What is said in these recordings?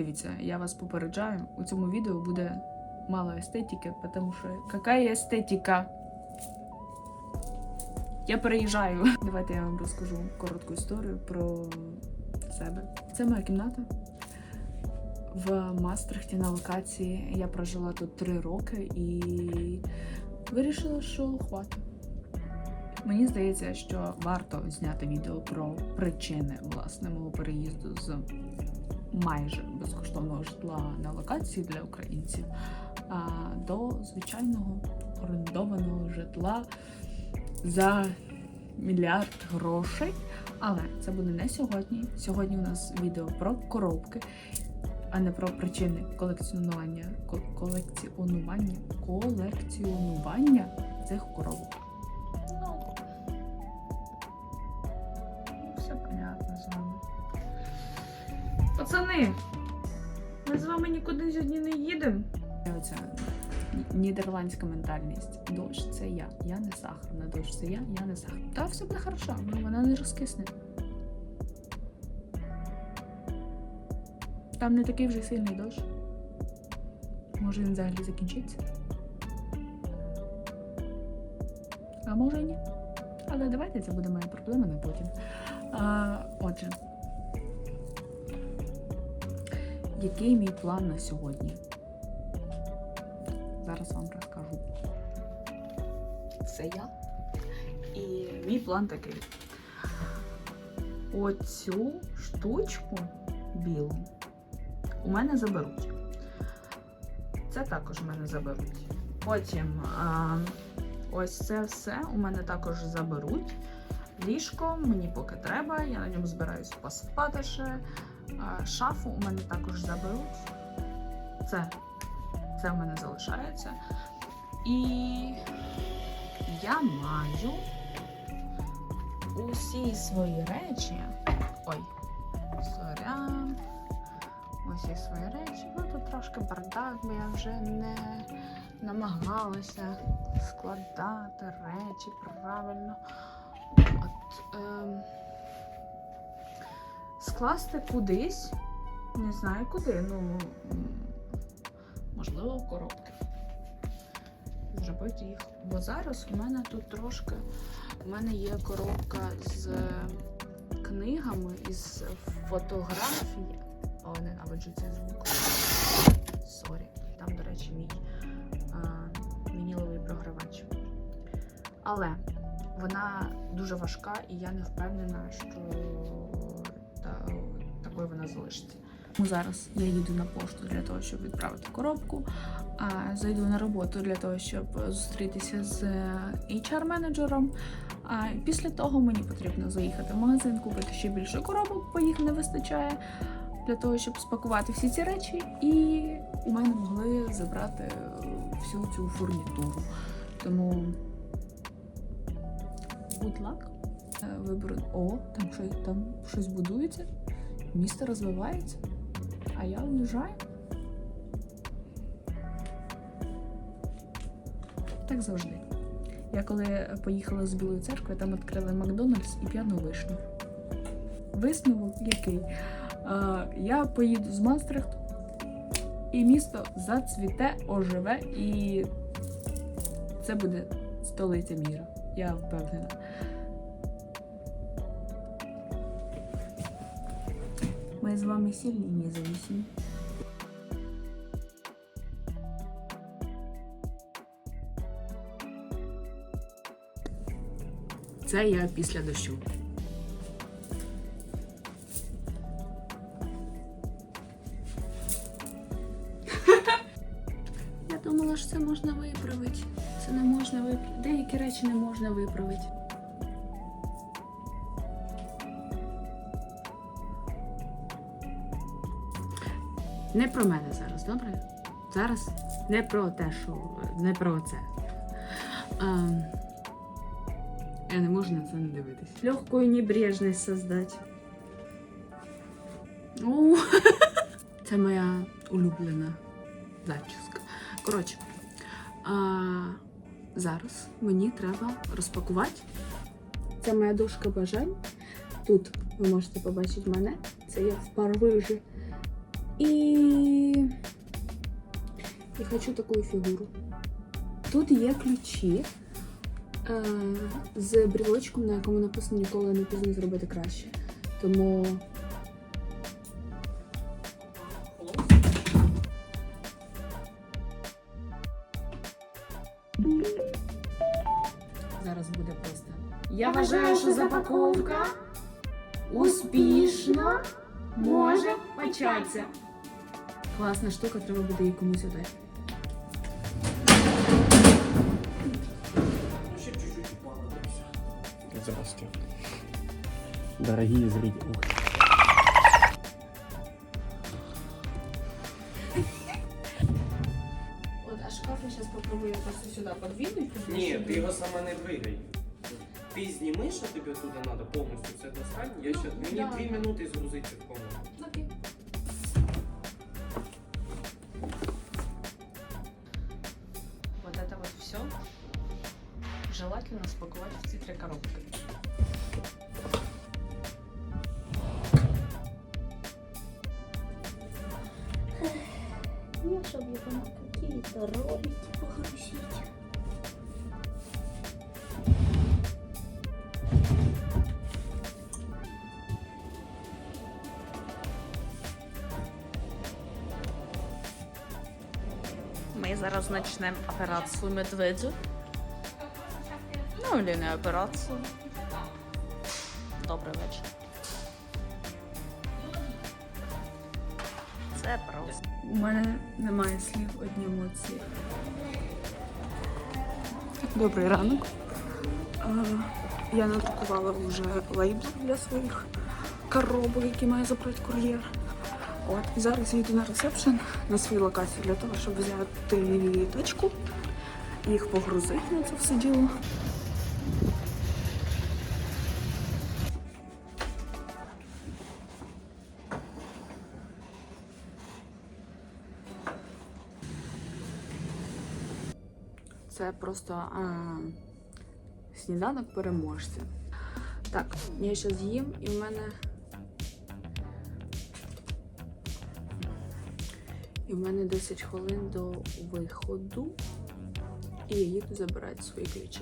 Дивіться, я вас попереджаю, у цьому відео буде мало естетики, тому що яка естетика? Я переїжджаю. Давайте я вам розкажу коротку історію про себе. Це моя кімната. В Мастрихті на локації я прожила тут три роки і вирішила, що хватить. Мені здається, що варто зняти відео про причини власне мого переїзду з майже безкоштовного житла на локації для українців до звичайного орендованого житла за мільярд грошей. Але це буде не сьогодні. Сьогодні у нас відео про коробки, а не про причини колекціонування колекціонування колекціонування цих коробок. Ми з вами нікуди сьогодні не їдемо. Оця нідерландська ментальність. Дощ це я. Я не сахарна. Дощ це я, я не сахарна. Та все буде хорошо, ну, вона не розкисне. Там не такий вже сильний дощ. Може він взагалі закінчиться. А може і ні. Але давайте це буде моя проблема на потім. А, отже, який мій план на сьогодні? Зараз вам розкажу. Це я. І мій план такий. Оцю штучку білу у мене заберуть. Це також у мене заберуть. Потім а, ось це все у мене також заберуть. Ліжко мені поки треба, я на ньому збираюсь поспати ще. Шафу у мене також заберуть. Це, це в мене залишається. І я маю усі свої речі. Ой, сорян. Усі свої речі. Ну тут трошки бардак, бо я вже не намагалася складати речі правильно. От, ем, скласти кудись, не знаю куди, ну можливо, в коробки. Зробити їх. Бо зараз у мене тут трошки. У мене є коробка з книгами, із фотографій. О, ненавиджу цей звук. Сорі. Там, до речі, мій а, вініловий програвач. Але вона дуже важка, і я не впевнена, що залишиться. Ну, Зараз я їду на пошту для того, щоб відправити коробку. Зайду на роботу для того, щоб зустрітися з HR-менеджером. А після того мені потрібно заїхати в магазин, купити ще більше коробок, бо їх не вистачає для того, щоб спакувати всі ці речі, і у мене могли забрати е, всю цю фурнітуру. Тому good luck. Е, Виберу. О, там щось, там щось будується, місто розвивається, а я уїжджаю. Так завжди. Я коли поїхала з Білої церкви, там відкрили Макдональдс і п'яну вишню. Висновок який? Е, я поїду з Мастрихту, і місто зацвіте, оживе, і це буде столиця міра. Я впевнена. Ми з вами сильні і независимі. Це я після дощу. Я думала, що це можна виправити. Це не можна виправити. Деякі речі не можна виправити. Не про мене зараз, добре? Зараз не про те, що не про це. Ем, я не можу на це не дивитись. Легкую небрежність создати. О, це моя улюблена зачіска. Коротше, а, зараз мені треба розпакувати. Це моя дошка бажань. Тут ви можете побачити мене. Це я в Парижі І... І хочу таку фігуру. Тут є ключі е, з брілочком, на якому написано ніколи не пізно зробити краще. Тому зараз буде просто. Я вважаю, що запаковка успішно може початися. Класна штука, треба буде її комусь отдати. Ще чуть-чуть упало, все. Здравствуйте. Дорогие зрители. Ух, От, а шкаф я зараз попробую просто сюди подвинути. Ні, ти його саме не двигай. Ти зніми, що тобі туди треба повністю все достань. Я Ну, ще мені дві минути згрузити в комнату. Спаковать в ці три коробки. Ну, чтобы его на какие-то ролики погрузить. Ми зараз почнемо операцію медведю. Ну, операцію. Добрий вечір. Це просто. У мене немає слів, одні емоції. Добрий ранок. Я надрукувала вже лейбл для своїх коробок, які має забрати кур'єр. От і зараз я йду на ресепшн на свою локацію для того, щоб взяти тачку, їх погрузити на це все діло. Просто а, сніданок переможця. Так, я зараз їм і в мене. І в мене 10 хвилин до виходу. І я їду забирати свої ключі.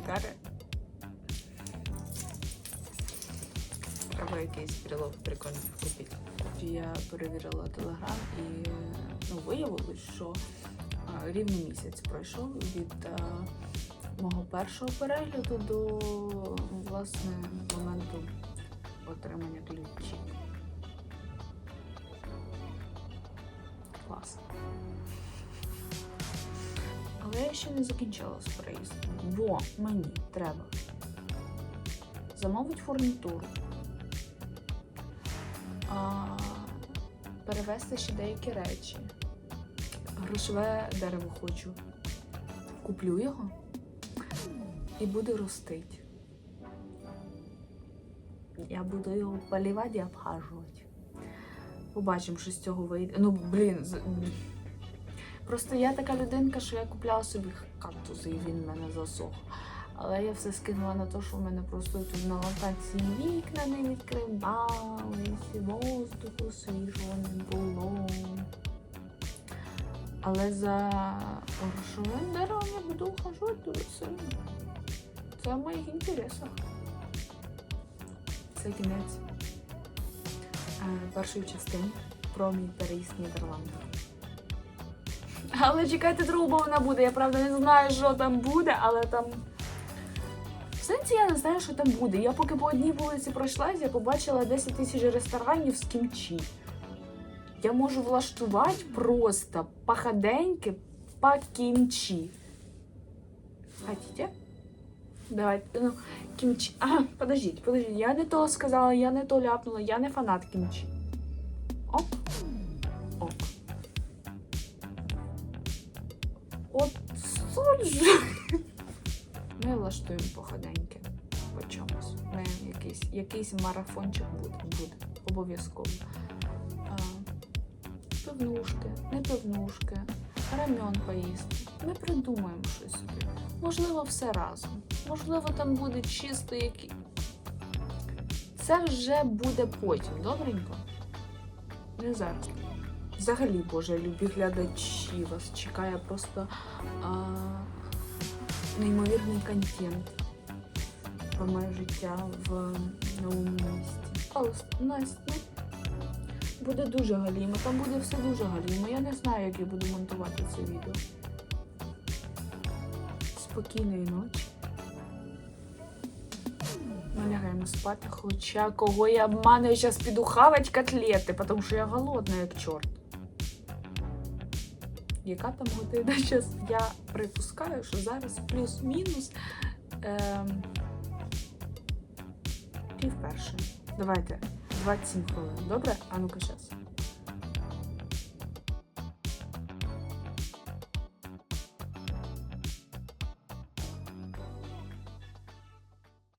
Got it. Треба якийсь брелок прикольний купити. Я перевірила телеграм і ну, виявилось, що а, рівно місяць пройшов від а, мого першого перегляду до власне моменту отримання ключів. Я ще не закінчила з переїздом, бо мені треба замовити фурнітуру, перевезти ще деякі речі. Грошове дерево хочу. Куплю його і буду ростити. Я буду його полівати і обхажувати. Побачимо, що з цього вийде. Ну, блін, Просто я така людинка, що я купляла собі кактуси, і він в мене засох. Але я все скинула на те, що в мене просто тут на локації вікна не відкривались, воздуху свіжого не було. Але за грошовим деревом я буду ухажувати дуже сильно. Це в моїх інтересах. Це кінець е, першої частини про мій переїзд в Нідерланди. Але чекайте другу, бо вона буде. Я правда не знаю, що там буде, але там В сенсі я не знаю, що там буде. Я поки по одній вулиці пройшлась, я побачила 10 тисяч ресторанів з кімчі. Я можу влаштувати просто походеньки по кімчі. Хотите? Давайте, ну, кімчі. Ага, подождіть, подождіть. Я не то сказала, я не то ляпнула, я не фанат кімчі. Оп. От же. Ми влаштуємо походеньки по чомусь. Ми якийсь, якийсь марафончик буде, буде обов'язково. Пивнушки, не пивнушки, рамен поїсти. Ми придумаємо щось собі. Можливо, все разом. Можливо, там буде чисто які. Це вже буде потім, добренько? Не зараз. Взагалі, Боже, любі глядачі, вас чекає просто а, неймовірний контент про моє життя в новому місті. Але Настя, ну, буде дуже галімо, там буде все дуже галімо. Я не знаю, як я буду монтувати це відео. Спокійної ночі. Ми лягаємо спати, хоча кого я обманюю, зараз піду хавать котлети, тому що я голодна, як чорт. Яка там година зараз? Я припускаю, що зараз плюс-мінус е пів першої. Давайте 27 хвилин. Добре? А ну-ка зараз.